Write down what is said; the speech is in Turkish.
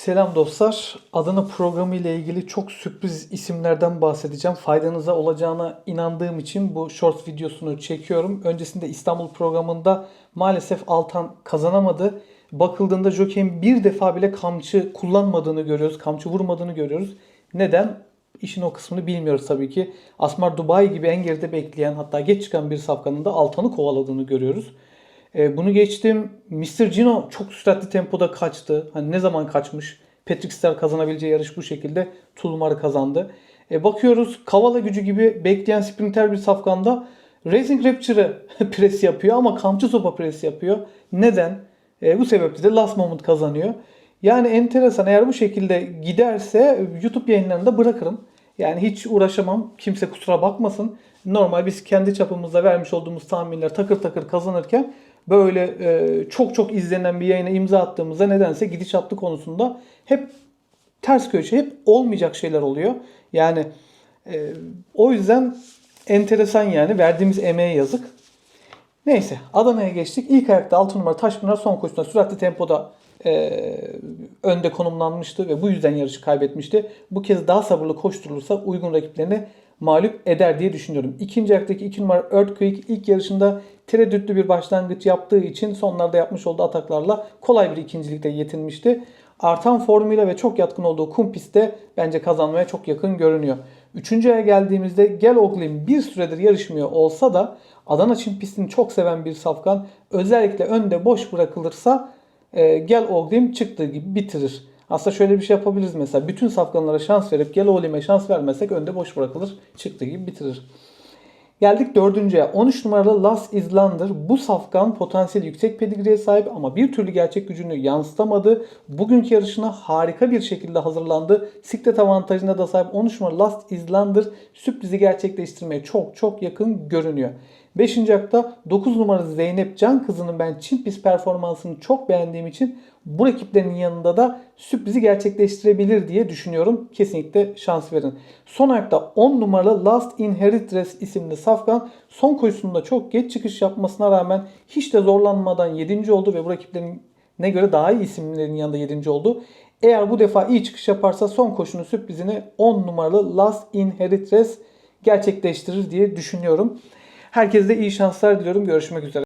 Selam dostlar. Adana programı ile ilgili çok sürpriz isimlerden bahsedeceğim. Faydanıza olacağına inandığım için bu short videosunu çekiyorum. Öncesinde İstanbul programında maalesef Altan kazanamadı. Bakıldığında Jockey'in bir defa bile kamçı kullanmadığını görüyoruz. Kamçı vurmadığını görüyoruz. Neden? İşin o kısmını bilmiyoruz tabii ki. Asmar Dubai gibi en geride bekleyen hatta geç çıkan bir safkanın da Altan'ı kovaladığını görüyoruz. E, bunu geçtim. Mr. Gino çok süratli tempoda kaçtı. Hani ne zaman kaçmış? Patrick Star kazanabileceği yarış bu şekilde Tulmar'ı kazandı. E, bakıyoruz Kavala gücü gibi bekleyen sprinter bir safkanda Racing Rapture'ı pres yapıyor ama kamçı sopa pres yapıyor. Neden? E, bu sebeple de Last Moment kazanıyor. Yani enteresan eğer bu şekilde giderse YouTube yayınlarında bırakırım. Yani hiç uğraşamam. Kimse kusura bakmasın. Normal biz kendi çapımızda vermiş olduğumuz tahminler takır takır kazanırken böyle e, çok çok izlenen bir yayına imza attığımızda nedense gidişatlı konusunda hep ters köşe, hep olmayacak şeyler oluyor. Yani e, o yüzden enteresan yani verdiğimiz emeğe yazık. Neyse Adana'ya geçtik. İlk ayakta 6 numara Taşpınar son koşusunda süratli tempoda e, önde konumlanmıştı ve bu yüzden yarışı kaybetmişti. Bu kez daha sabırlı koşturulursa uygun rakiplerini mağlup eder diye düşünüyorum. İkinci ayaktaki 2 numara Earthquake ilk yarışında tereddütlü bir başlangıç yaptığı için sonlarda yapmış olduğu ataklarla kolay bir ikincilikte yetinmişti. Artan formuyla ve çok yatkın olduğu kum pistte bence kazanmaya çok yakın görünüyor. Üçüncü aya geldiğimizde Gel Oglin bir süredir yarışmıyor olsa da Adana Çim pistini çok seven bir safkan özellikle önde boş bırakılırsa e, Gel Oglim çıktığı gibi bitirir. Aslında şöyle bir şey yapabiliriz mesela. Bütün safkanlara şans verip Gel Oglim'e şans vermesek önde boş bırakılır. Çıktığı gibi bitirir. Geldik dördüncüye. 13 numaralı Last Islander. Bu safkan potansiyel yüksek pedigriye sahip ama bir türlü gerçek gücünü yansıtamadı. Bugünkü yarışına harika bir şekilde hazırlandı. Siklet avantajına da sahip 13 numaralı Last Islander sürprizi gerçekleştirmeye çok çok yakın görünüyor. 5. akta 9 numaralı Zeynep Can kızının ben Çin pist performansını çok beğendiğim için bu rakiplerin yanında da sürprizi gerçekleştirebilir diye düşünüyorum. Kesinlikle şans verin. Son ayakta 10 numaralı Last Inheritress isimli safkan son koşusunda çok geç çıkış yapmasına rağmen hiç de zorlanmadan 7. oldu ve bu rakiplerin ne göre daha iyi isimlerin yanında 7. oldu. Eğer bu defa iyi çıkış yaparsa son koşunun sürprizini 10 numaralı Last Inheritress gerçekleştirir diye düşünüyorum. Herkese iyi şanslar diliyorum. Görüşmek üzere.